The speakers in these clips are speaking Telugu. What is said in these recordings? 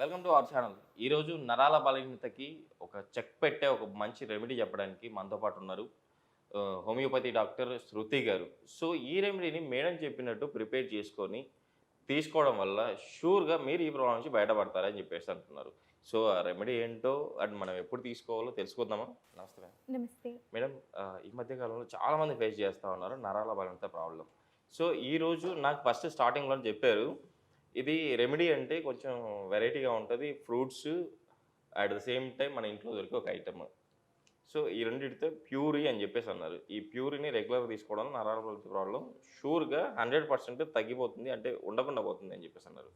Welcome to our channel. ఈరోజు నరాల బలహీనతకి ఒక చెక్ పెట్టే ఒక మంచి రెమెడీ చెప్పడానికి మనతో పాటు ఉన్నారు హోమియోపతి డాక్టర్ శృతి గారు. సో ఈ రెమెడీని మేడం చెప్పినట్టు ప్రిపేర్ చేసుకొని తీసుకోవడం వల్ల షూర్గా మీరు ఈ ప్రాబ్లం నుంచి బయటపడతారని చెప్పేసి అంటున్నారు. సో ఆ రెమెడీ ఏంటో అండ్ మనం ఎప్పుడు తీసుకోవాలో తెలుసుకుందామా? నమస్తే మేడం. నమస్తే. మేడం ఈ మధ్య కాలంలో చాలా మంది ఫేస్ చేస్తూ ఉన్నారు నరాల బలహీనత ప్రాబ్లం. సో ఈ రోజు నాకు ఫస్ట్ స్టార్టింగ్లో చెప్పారు ఇది రెమెడీ అంటే కొంచెం వెరైటీగా ఉంటుంది. Fruits at the same time మన ఇంట్లో దొరికే ఒక ఐటమ్ సో ఈ రెండింటితో ప్యూరీ అని చెప్పేసి అన్నారు. ఈ ప్యూరీని రెగ్యులర్ తీసుకోవడం నరాల ప్రాబ్లం షూర్గా హండ్రెడ్ పర్సెంట్ తగ్గిపోతుంది అంటే ఉండకుండా పోతుంది అని చెప్పేసి అన్నారు.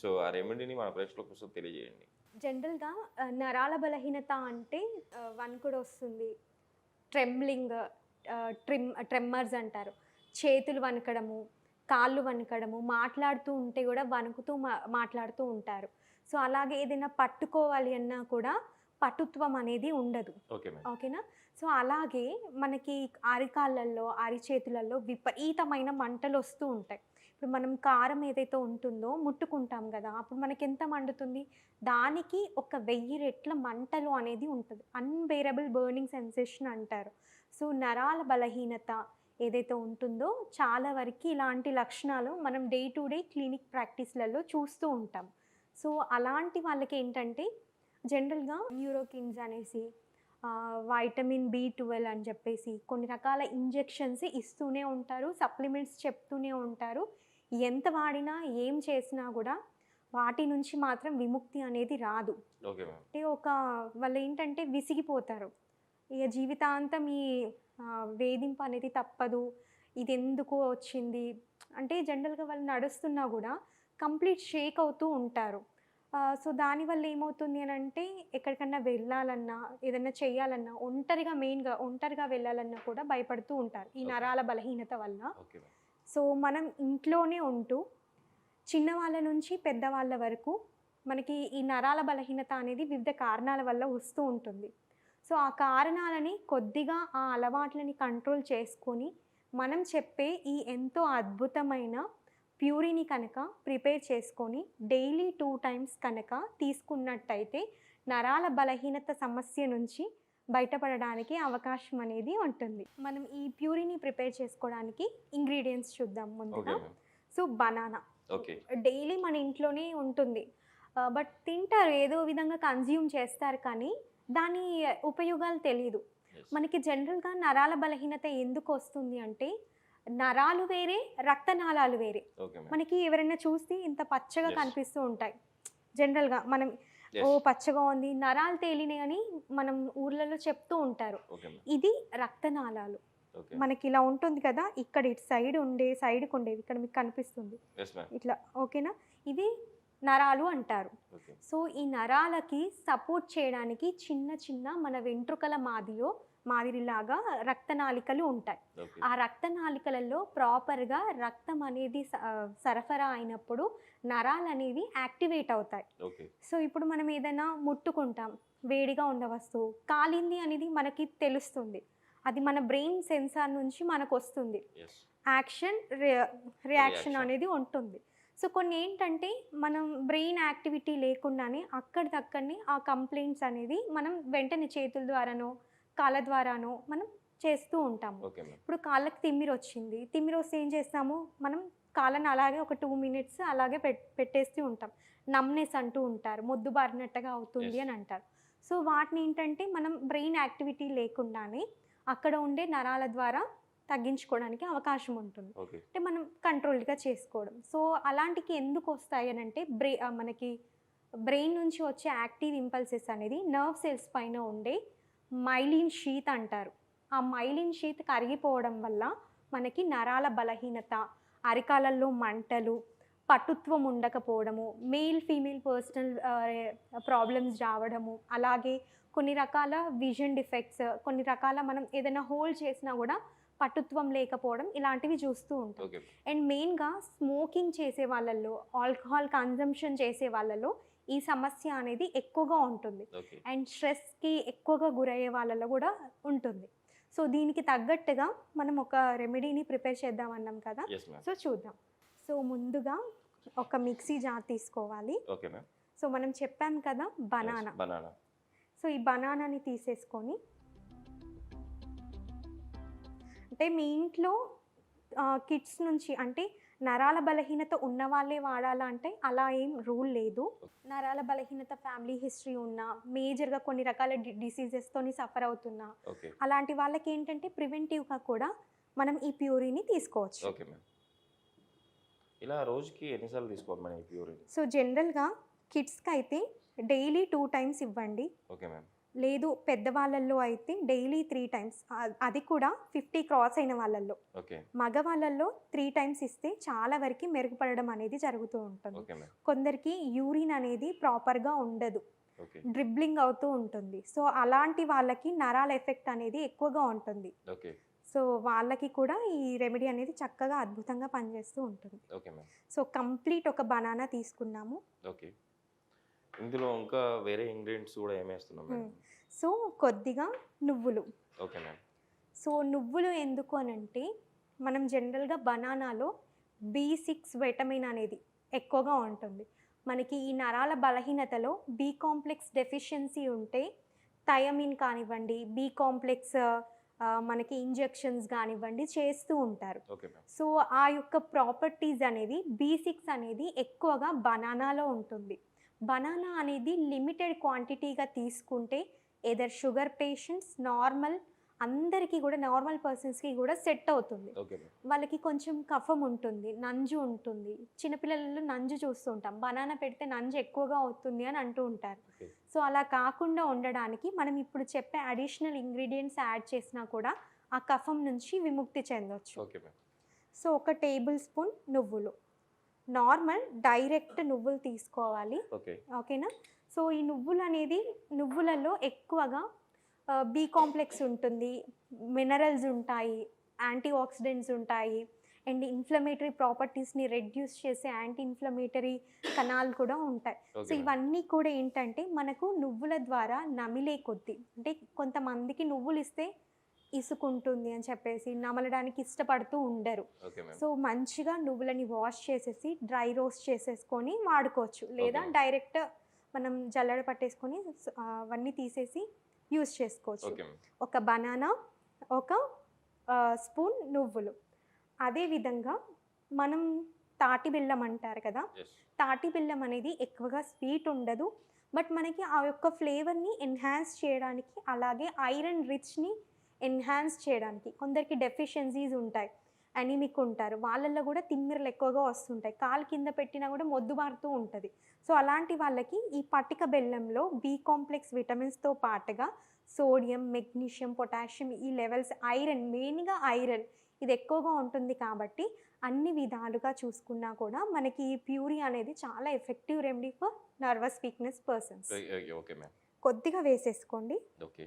సో ఆ రెమెడీని మన ప్రేక్షకుల కోసం తెలియజేయండి. జనరల్గా నరాల బలహీనత అంటే ఆ, వణుకుడు వస్తుంది. ట్రెంబ్లింగ్ ట్రిమ్ ట్రెమ్మర్స్ అంటారు. చేతులు వణకడము కాళ్ళు వణకడము మాట్లాడుతూ ఉంటే కూడా వణుకుతూ మా మాట్లాడుతూ ఉంటారు. సో అలాగే ఏదైనా పట్టుకోవాలి అన్నా కూడా పటుత్వం అనేది ఉండదు. ఓకేనా? సో అలాగే మనకి అరికాళ్ళల్లో అరిచేతులలో విపరీతమైన మంటలు వస్తూ ఉంటాయి. ఇప్పుడు మనం కారం ఏదైతే ఉంటుందో ముట్టుకుంటాం కదా అప్పుడు మనకి ఎంత మండుతుంది? దానికి ఒక వెయ్యి రెట్ల మంటలు అనేది ఉంటుంది. అన్బేరబుల్ బర్నింగ్ సెన్సేషన్ అంటారు. సో నరాల బలహీనత ఏదైతే ఉంటుందో చాలా వరకు ఇలాంటి లక్షణాలు మనం డే టు డే క్లినిక్ ప్రాక్టీస్లలో చూస్తూ ఉంటాం. సో అలాంటి వాళ్ళకి ఏంటంటే జనరల్గా న్యూరోకిన్స్ అనేసి వైటమిన్ బి ట్వెల్వ్ అని చెప్పేసి కొన్ని రకాల ఇంజెక్షన్స్ ఇస్తూనే ఉంటారు సప్లిమెంట్స్ చెప్తూనే ఉంటారు. ఎంత వాడినా ఏం చేసినా కూడా వాటి నుంచి మాత్రం విముక్తి అనేది రాదు. అంటే ఒక వాళ్ళు ఏంటంటే విసిగిపోతారు. ఇక జీవితాంతం ఈ వేధింపు అనేది తప్పదు. ఇది ఎందుకు వచ్చింది? అంటే జనరల్గా వాళ్ళు నడుస్తున్నా కూడా కంప్లీట్ షేక్ అవుతూ ఉంటారు. సో దానివల్ల ఏమవుతుంది అని అంటే ఎక్కడికన్నా వెళ్ళాలన్నా ఏదన్నా చేయాలన్నా ఒంటరిగా మెయిన్గా ఒంటరిగా వెళ్ళాలన్నా కూడా భయపడుతూ ఉంటారు. ఈ. నరాల బలహీనత వల్ల. సో మనం ఇంట్లోనే ఉంటూ చిన్నవాళ్ళ నుంచి పెద్దవాళ్ళ వరకు మనకి ఈ నరాల బలహీనత అనేది వివిధ కారణాల వల్ల వస్తూ ఉంటుంది. సో ఆ కారణాలని కొద్దిగా ఆ అలవాట్లని కంట్రోల్ చేసుకొని మనం చెప్పే ఈ ఎంతో అద్భుతమైన ప్యూరీని కనుక ప్రిపేర్ చేసుకొని డైలీ టూ టైమ్స్ కనుక తీసుకున్నట్టయితే నరాల బలహీనత సమస్య నుంచి బయటపడడానికి అవకాశం అనేది ఉంటుంది. మనం ఈ ప్యూరీని ప్రిపేర్ చేసుకోవడానికి ఇంగ్రీడియంట్స్ చూద్దాం ముందుగా. So banana. డైలీ మన ఇంట్లోనే ఉంటుంది. బట్ తింటారు ఏదో విధంగా కన్జ్యూమ్ చేస్తారు కానీ దాని ఉపయోగాలు తెలియదు. మనకి జనరల్గా నరాల బలహీనత ఎందుకు వస్తుంది అంటే నరాలు వేరే రక్తనాళాలు వేరే. మనకి ఎవరైనా చూస్తే ఇంత పచ్చగా. కనిపిస్తూ ఉంటాయి. జనరల్గా మనం. ఓ పచ్చగా ఉంది. నరాలు తేలినాయి అని మనం ఊర్లలో చెప్తూ ఉంటారు. ఇది రక్తనాళాలు. మనకి ఇలా ఉంటుంది కదా ఇక్కడ ఇటు సైడ్ ఉండే సైడ్కి ఉండేది ఇక్కడ మీకు కనిపిస్తుంది. ఇట్లా ఓకేనా? ఇది నరాలు అంటారు. సో ఈ నరాలకి సపోర్ట్ చేయడానికి చిన్న చిన్న మన వెంట్రుకల మాదిలో మాదిరిలాగా రక్తనాళికలు ఉంటాయి. ఆ రక్తనాళికలలో ప్రాపర్గా రక్తం అనేది సరఫరా అయినప్పుడు నరాలు అనేవి యాక్టివేట్ అవుతాయి. సో ఇప్పుడు మనం ఏదైనా ముట్టుకుంటాం వేడిగా ఉన్న వస్తువు కాలింది అనేది మనకి తెలుస్తుంది. అది మన బ్రెయిన్ సెన్సార్ నుంచి మనకు వస్తుంది యాక్షన్ రియాక్షన్. అనేది ఉంటుంది. సో కొన్ని ఏంటంటే మనం బ్రెయిన్ యాక్టివిటీ లేకుండానే అక్కడిదక్కడనే ఆ కంప్లైంట్స్ అనేది మనం వెంటనే చేతుల ద్వారానో కాళ్ళ ద్వారానో మనం చేస్తూ ఉంటాము. ఇప్పుడు కాళ్ళకి తిమ్మిరి వచ్చింది తిమ్మిరి వస్తే ఏం చేస్తాము? మనం కాళ్ళని అలాగే ఒక టూ మినిట్స్ అలాగే పెట్ పెట్టేస్తూ ఉంటాం. నమ్నెస్ అంటూ ఉంటారు. మొద్దు బారినట్టుగా అవుతుంది. అని అంటారు. సో వాటిని ఏంటంటే మనం బ్రెయిన్ యాక్టివిటీ లేకుండానే అక్కడ ఉండే నరాల ద్వారా తగ్గించుకోవడానికి అవకాశం ఉంటుంది. అంటే మనం కంట్రోల్గా చేసుకోవడం. సో అలాంటికి ఎందుకు వస్తాయి అని అంటే బ్రె మనకి బ్రెయిన్ నుంచి వచ్చే యాక్టివ్ ఇంపల్సెస్ అనేది నర్వ్ సెల్స్ పైన ఉండే మైలిన్ షీత్ అంటారు. ఆ మైలిన్ షీత్ కరిగిపోవడం వల్ల మనకి నరాల బలహీనత అరికాలల్లో మంటలు పటుత్వం ఉండకపోవడము మేల్ ఫీమేల్ పర్సనల్ ప్రాబ్లమ్స్ రావడము అలాగే కొన్ని రకాల విజన్ డిఫెక్ట్స్ కొన్ని రకాల మనం ఏదైనా హోల్డ్ చేసినా కూడా పటుత్వం లేకపోవడం ఇలాంటివి చూస్తూ ఉంటాం. అండ్ మెయిన్గా స్మోకింగ్ చేసే వాళ్ళల్లో ఆల్కహాల్ కన్జంప్షన్ చేసే వాళ్ళలో ఈ సమస్య అనేది ఎక్కువగా ఉంటుంది. అండ్ స్ట్రెస్కి ఎక్కువగా గురయ్యే వాళ్ళలో కూడా ఉంటుంది. సో దీనికి తగ్గట్టుగా మనం ఒక రెమెడీని ప్రిపేర్ చేద్దాం అన్నాం కదా సో చూద్దాం. సో ముందుగా ఒక మిక్సీ జార్ తీసుకోవాలి. సో మనం చెప్పాం కదా బనానా. బనానా. సో ఈ బనానాని తీసేసుకొని అంటే మీ ఇంట్లో కిడ్స్ నుంచి అంటే నరాల బలహీనత ఉన్న వాళ్ళే వాడాలా అంటే అలా ఏం రూల్ లేదు. నరాల బలహీనత ఫ్యామిలీ హిస్టరీ ఉన్న మేజర్గా కొన్ని రకాల డిసీజెస్తోని సఫర్ అవుతున్నా అలాంటి వాళ్ళకి ఏంటంటే ప్రివెంటివ్గా కూడా మనం ఈ ప్యూరీని తీసుకోవచ్చు. Okay ma'am. ఇలా రోజుకి ఎన్నిసార్లు తీసుకోవాలి మేడం ఈ ప్యూరిన్? సో జనరల్గా కిడ్స్కి అయితే డైలీ టూ టైమ్స్ ఇవ్వండి. Okay ma'am. లేదు పెద్దవాళ్ళల్లో అయితే డైలీ త్రీ టైమ్స్. అది కూడా ఫిఫ్టీ క్రాస్ అయిన వాళ్ళల్లో. మగవాళ్ళల్లో త్రీ టైమ్స్ ఇస్తే చాలా వరకు మెరుగుపడడం అనేది జరుగుతూ ఉంటుంది. కొందరికి యూరిన్ అనేది ప్రాపర్గా ఉండదు. డ్రిబ్లింగ్ అవుతూ ఉంటుంది. సో అలాంటి వాళ్ళకి నరాల ఎఫెక్ట్ అనేది ఎక్కువగా ఉంటుంది. సో వాళ్ళకి కూడా ఈ రెమెడీ అనేది చక్కగా అద్భుతంగా పనిచేస్తూ ఉంటుంది. సో కంప్లీట్ ఒక బనానా తీసుకున్నాము. ఇందులో ఇంకా వేరే ఇంగ్రీడియంట్స్ కూడా ఏమేస్తున్నాం మేడం? సో కొద్దిగా నువ్వులు. ఓకే మ్యామ్ సో నువ్వులు ఎందుకు అని అంటే మనం జనరల్గా బనానాలో బి సిక్స్ విటమిన్ అనేది ఎక్కువగా ఉంటుంది. మనకి ఈ నరాల బలహీనతలో బి కాంప్లెక్స్ డెఫిషియన్సీ ఉంటే థయమిన్ కానివ్వండి బి కాంప్లెక్స్ మనకి ఇంజెక్షన్స్ కానివ్వండి చేస్తూ ఉంటారు. సో ఆ యొక్క ప్రాపర్టీస్ అనేవి బీ సిక్స్ అనేది ఎక్కువగా బనానాలో ఉంటుంది. బనానా అనేది లిమిటెడ్ క్వాంటిటీగా తీసుకుంటే ఎదర్ షుగర్ పేషెంట్స్ నార్మల్ అందరికీ కూడా నార్మల్ పర్సన్స్కి కూడా సెట్ అవుతుంది. వాళ్ళకి కొంచెం కఫం ఉంటుంది నంజు ఉంటుంది. చిన్నపిల్లలలో నంజు చూస్తూ ఉంటాం. బనానా పెడితే నంజు ఎక్కువగా అవుతుంది అని అంటూ ఉంటారు. సో అలా కాకుండా ఉండడానికి మనం ఇప్పుడు చెప్పే అడిషనల్ ఇంగ్రీడియంట్స్ యాడ్ చేసినా కూడా ఆ కఫం నుంచి విముక్తి చెందొచ్చు. మ్యామ్ సో ఒక టేబుల్ స్పూన్ నువ్వులు. నార్మల్ డైరెక్ట్ నువ్వులు తీసుకోవాలి. ఓకే. ఓకేనా? సో ఈ నువ్వులు అనేది నువ్వులలో ఎక్కువగా బి కాంప్లెక్స్ ఉంటుంది. మినరల్స్ ఉంటాయి యాంటీ ఆక్సిడెంట్స్ ఉంటాయి అండ్ ఇన్ఫ్లమేటరీ ప్రాపర్టీస్ని రెడ్యూస్ చేసే యాంటీ ఇన్ఫ్లమేటరీ కణాలు కూడా ఉంటాయి. సో ఇవన్నీ కూడా ఏంటంటే మనకు నువ్వుల ద్వారా నమిలే కొద్దీ అంటే కొంతమందికి నువ్వులు ఇస్తే ఇసుకుంటుంది అని చెప్పేసి నమలడానికి ఇష్టపడుతూ ఉండరు. సో మంచిగా నువ్వులని వాష్ చేసేసి డ్రై రోస్ట్ చేసేసుకొని వాడుకోవచ్చు. లేదా. డైరెక్ట్ మనం జల్లెడ పట్టేసుకొని అవన్నీ తీసేసి యూస్ చేసుకోవచ్చు. ఒక బనానా ఒక స్పూన్ నువ్వులు. అదేవిధంగా మనం తాటి బెల్లం అంటారు కదా తాటి బెల్లం అనేది ఎక్కువగా స్వీట్ ఉండదు. బట్ మనకి ఆ యొక్క ఫ్లేవర్ని ఎన్హాన్స్ చేయడానికి అలాగే ఐరన్ రిచ్ని ఎన్హాన్స్ చేయడానికి. కొందరికి డెఫిషియన్సీస్ ఉంటాయి. అనిమిక్ ఉంటారు. వాళ్ళల్లో కూడా తిమ్మిరలు ఎక్కువగా వస్తుంటాయి. కాలు కింద పెట్టినా కూడా మొద్దుబారుతూ ఉంటుంది. సో అలాంటి వాళ్ళకి ఈ పటిక బెల్లంలో బి కాంప్లెక్స్ విటమిన్స్తో పాటుగా సోడియం మెగ్నీషియం పొటాషియం ఈ లెవెల్స్ ఐరన్ మెయిన్గా ఐరన్ ఇది ఎక్కువగా ఉంటుంది కాబట్టి అన్ని విధాలుగా చూసుకున్నా కూడా మనకి ఈ ప్యూరీ అనేది చాలా effective remedy for nervous weakness persons కొద్దిగా వేసేసుకోండి. ఓకే.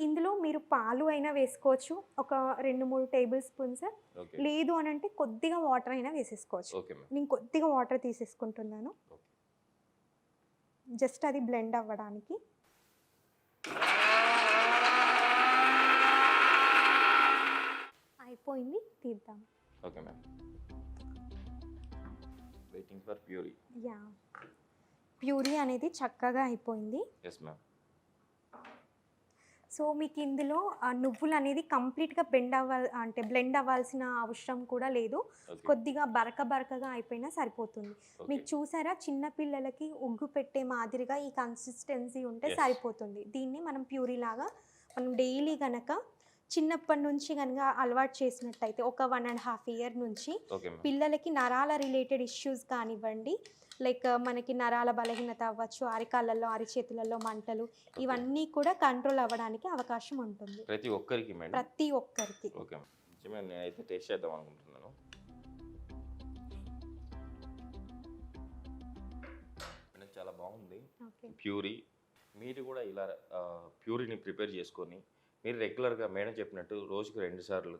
ఇందులో మీరు పాలు అయినా వేసుకోవచ్చు. ఒక రెండు మూడు టేబుల్ స్పూన్స్. లేదు అని అంటే కొద్దిగా వాటర్ అయినా వేసేసుకోవచ్చు. నేను కొద్దిగా వాటర్ తీసేసుకుంటున్నాను. జస్ట్ అది బ్లెండ్ అవ్వడానికి. అయిపోయింది. తీద్దాం. Okay ma'am. Waiting for puree yeah. Puree అనేది చక్కగా అయిపోయింది. ఎస్ మ్యామ్ సో మీకు ఇందులో ఆ నువ్వులు అనేది కంప్లీట్గా బెండ్ అవ్వాలి అంటే బ్లెండ్ అవ్వాల్సిన అవసరం కూడా లేదు. కొద్దిగా బరక బరకగా అయిపోయినా సరిపోతుంది. మీకు చూసారా చిన్న పిల్లలకి ఉగ్గు పెట్టే మాదిరిగా ఈ కన్సిస్టెన్సీ ఉంటే. సరిపోతుంది. దీన్ని మనం ప్యూరీ లాగా మనం డైలీ గనక చిన్నప్పటి నుంచి కనుక అలవాటు చేసినట్టయితే ఒక వన్ అండ్ హాఫ్ ఇయర్ నుంచి పిల్లలకి నరాల రిలేటెడ్ ఇష్యూస్ కానివ్వండి లైక్ మనకి నరాల బలహీనత అవ్వచ్చు అరికాళ్ళల్లో అరిచేతులలో మంటలు ఇవన్నీ కూడా కంట్రోల్ అవ్వడానికి అవకాశం ఉంటుంది. ప్రతి ఒక్కరికి ప్రతి ఒక్కరికి. నేనైతే టేస్ట్ చేద్దాం అనుకుంటున్నాను. చాలా బాగుంది. ఓకే ప్యూరీ మీరు కూడా ఇలా ప్యూరీని ప్రిపేర్ చేసుకొని మీరు రెగ్యులర్గా మేడం చెప్పినట్టు రోజుకి రెండు సార్లు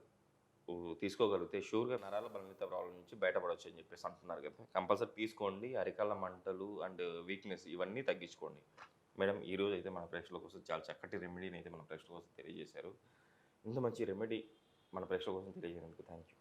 తీసుకోగలిగితే షూర్గా నరాల బలహీనత ప్రాబ్లం నుంచి బయటపడవచ్చు అని చెప్పేసి అంటున్నారు కదా. కంపల్సరీ తీసుకోండి. అరికాల మంటలు అండ్ వీక్నెస్ ఇవన్నీ తగ్గించుకోండి. మేడం ఈరోజు అయితే మన ప్రేక్షకుల కోసం చాలా చక్కటి రెమెడీని అయితే మన ప్రేక్షకుల కోసం తెలియజేశారు. ఇంత మంచి రెమెడీ మన ప్రేక్షకుల కోసం తెలియజేయడానికి థ్యాంక్ యూ